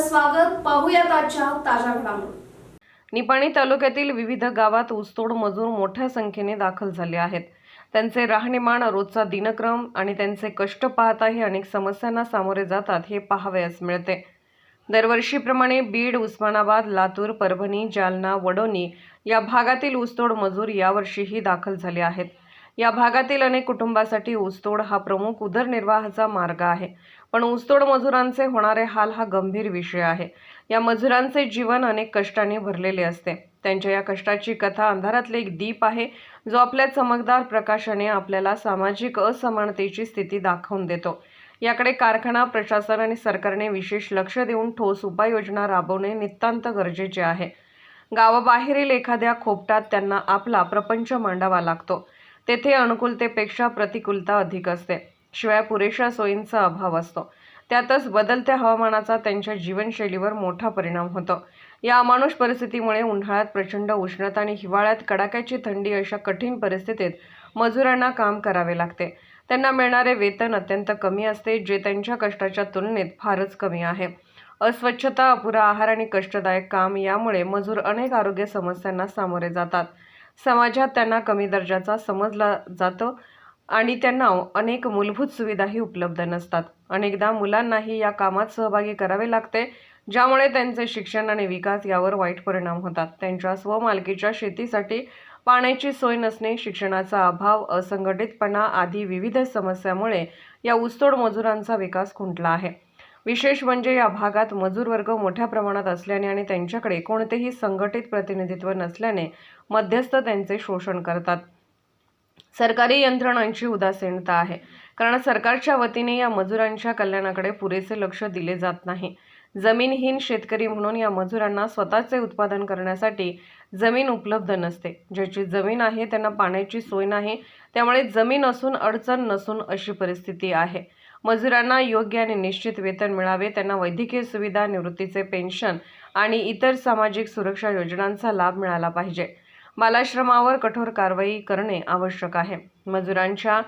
स्वागत पाहूयात आजच्या ताज्या घडामोडी. निपाणी तालुक्यातील विविध गावात ऊसतोड मजूर मोठ्या संख्येने दाखल झाले आहेत. त्यांचे राहणीमान रोजचा दिनक्रम आणि त्यांचे कष्ट पाहताही अनेक समस्यांना सामोरे जातात हे पाहावयास मिळते. दरवर्षीप्रमाणे बीड उस्मानाबाद लातूर परभणी जालना वडोनी या भागातील ऊसतोड मजूर यावर्षीही दाखल झाले आहेत. या भागातील अनेक कुटुंबासाठी ऊसतोड हा प्रमुख उदरनिर्वाहाचा मार्ग आहे. पण ऊसतोड मजुरांचे होणारे हाल हा गंभीर विषय आहे. या मजुरांचे जीवन अनेक कष्टाने भरलेले असते. त्यांच्या या कष्टाची कथा अंधारातले एक दीप आहे जो आपल्या चमकदार प्रकाशाने आपल्याला सामाजिक असमानतेची स्थिती दाखवून देतो. याकडे कारखाना प्रशासन आणि सरकारने विशेष लक्ष देऊन ठोस उपाययोजना राबवणे नितांत गरजेचे आहे. गावाबाहेरील एखाद्या खोपटात त्यांना आपला प्रपंच मांडावा लागतो. तेथे अनुकूलतेपेक्षा प्रतिकूलता अधिक असते. शिवाय पुरेशा सोयींचा अभाव असतो. त्यातच बदलत्या हवामानाचा त्यांच्या जीवनशैलीवर मोठा परिणाम होतो. या अमानुष परिस्थितीमुळे उन्हाळ्यात प्रचंड उष्णता आणि हिवाळ्यात कडाक्याची थंडी अशा कठीण परिस्थितीत मजुरांना काम करावे लागते. त्यांना मिळणारे वेतन अत्यंत कमी असते जे त्यांच्या कष्टाच्या तुलनेत फारच कमी आहे. अस्वच्छता अपुरा आहार आणि कष्टदायक काम यामुळे मजूर अनेक आरोग्य समस्यांना सामोरे जातात. समाजात त्यांना कमी दर्जाचा समजला जातो. आणि त्यांना अनेक मूलभूत सुविधाही उपलब्ध नसतात. अनेकदा मुलांनाही या कामात सहभागी करावे लागते ज्यामुळे त्यांचे शिक्षण आणि विकास यावर वाईट परिणाम होतात. त्यांच्या स्वमालकीच्या शेतीसाठी पाण्याची सोय नसणे शिक्षणाचा अभाव असंघटितपणा आदी विविध समस्यामुळे या ऊसतोड मजुरांचा विकास खुंटला आहे. विशेष म्हणजे या भागात मजूर वर्ग मोठ्या प्रमाणात असल्याने आणि त्यांच्याकडे कोणतेही संघटित प्रतिनिधित्व नसल्याने मध्यस्थ त्यांचे शोषण करतात. सरकारी यंत्रणांची उदासीनता आहे. कारण सरकारच्या वतीने या मजुरांच्या कल्याणाकडे पुरेसे लक्ष दिले जात नाही. जमीनहीन शेतकरी म्हणून या मजुरांना स्वतःचे उत्पादन करण्यासाठी जमीन उपलब्ध नसते. ज्याची जमीन आहे त्यांना पाण्याची सोय नाही त्यामुळे जमीन असून अडचण नसून अशी परिस्थिती आहे. मजुरांना योग्य आणि निश्चित वेतन मिळावे त्यांना वैद्यकीय सुविधा निवृत्तीचे पेन्शन आणि इतर सामाजिक सुरक्षा योजनांचा लाभ मिळाला पाहिजे. बालाश्रमावर कठोर कारवाई करणे आवश्यक आहे. मजुरांच्या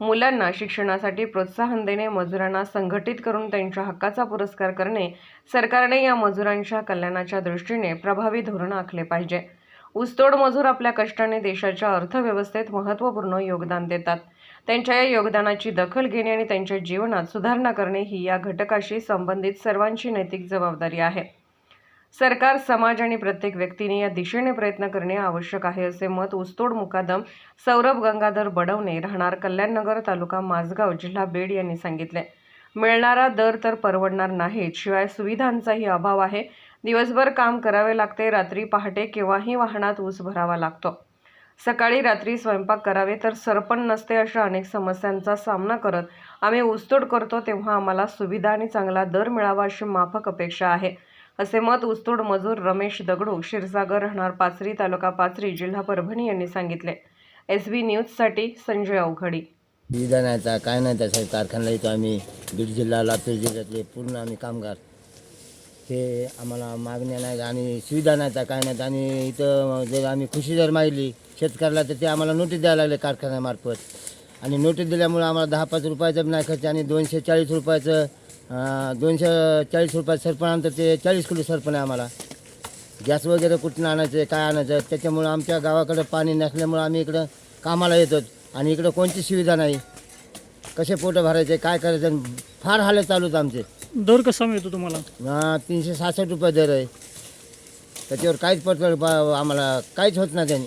मुलांना शिक्षणासाठी प्रोत्साहन देणे मजुरांना संघटित करून त्यांच्या हक्काचा पुरस्कार करणे सरकारने या मजुरांच्या कल्याणाच्या दृष्टीने प्रभावी धोरण आखले पाहिजे. ऊसतोड मजूर आपल्या कष्टाने देशाच्या अर्थव्यवस्थेत महत्त्वपूर्ण योगदान देतात. त्यांच्या या योगदानाची दखल घेणे आणि त्यांच्या जीवनात सुधारणा करणे ही या घटकाशी संबंधित सर्वांची नैतिक जबाबदारी आहे. सरकार समाज आणि प्रत्येक व्यक्तीने या दिशेने प्रयत्न करणे आवश्यक आहे असे मत ऊसतोड मुकादम सौरभ गंगाधर बडवणे राहणार कल्याणनगर तालुका माझगाव जिल्हा बीड यांनी सांगितले. मिळणारा दर तर परवडणार नाहीत शिवाय सुविधांचाही अभाव आहे. दिवसभर काम करावे लागते रात्री पहाटे केव्हाही वाहनात ऊस भरावा लागतो. सकाळी रात्री स्वयंपाक करावे तर सरपण नसते अशा अनेक समस्यांचा सामना करत आम्ही ऊसतोड करतो तेव्हा आम्हाला सुविधा आणि चांगला दर मिळावा अशी माफक अपेक्षा आहे. असे मत ऊसतोड मजूर रमेश दगडू क्षीरसागर राहणार पाचरी तालुका पाचरी जिल्हा परभणी यांनी सांगितले. एस बी न्यूजसाठी संजय अवघडी. सुविधा नाही तर काय नाही त्यासाठी कारखान्याला येतो आम्ही. बीड जिल्हा लातूर जिल्ह्यातले पूर्ण आम्ही कामगार. ते आम्हाला मागण्या नाही आणि सुविधा नाही तर काय नाही आणि इथं जर आम्ही खुशी जर मागली शेतकऱ्याला तर ते आम्हाला नोटीस द्यायला लागले कारखान्यामार्फत. आणि नोटीस दिल्यामुळे आम्हाला दहा पाच रुपयाचं नाही खर्च आणि दोनशे चाळीस रुपयाचं दोनशे चाळीस रुपयाचं सरपण आणतं ते चाळीस किलो सरपण आहे आम्हाला. गॅस वगैरे कुठून आणायचं काय आणायचं त्याच्यामुळं आमच्या गावाकडं पाणी नसल्यामुळं आम्ही इकडं कामाला येतो. आणि इकडं कोणती सुविधा नाही. कसे पोटं भरायचे काय करायचं फार हालत चालू आहेत आमचे. दर कसा मिळतो तुम्हाला? हा, तीनशे सहासष्ट रुपये दर आहे. त्याच्यावर काहीच पडत आम्हाला काहीच होत नाही त्यांनी.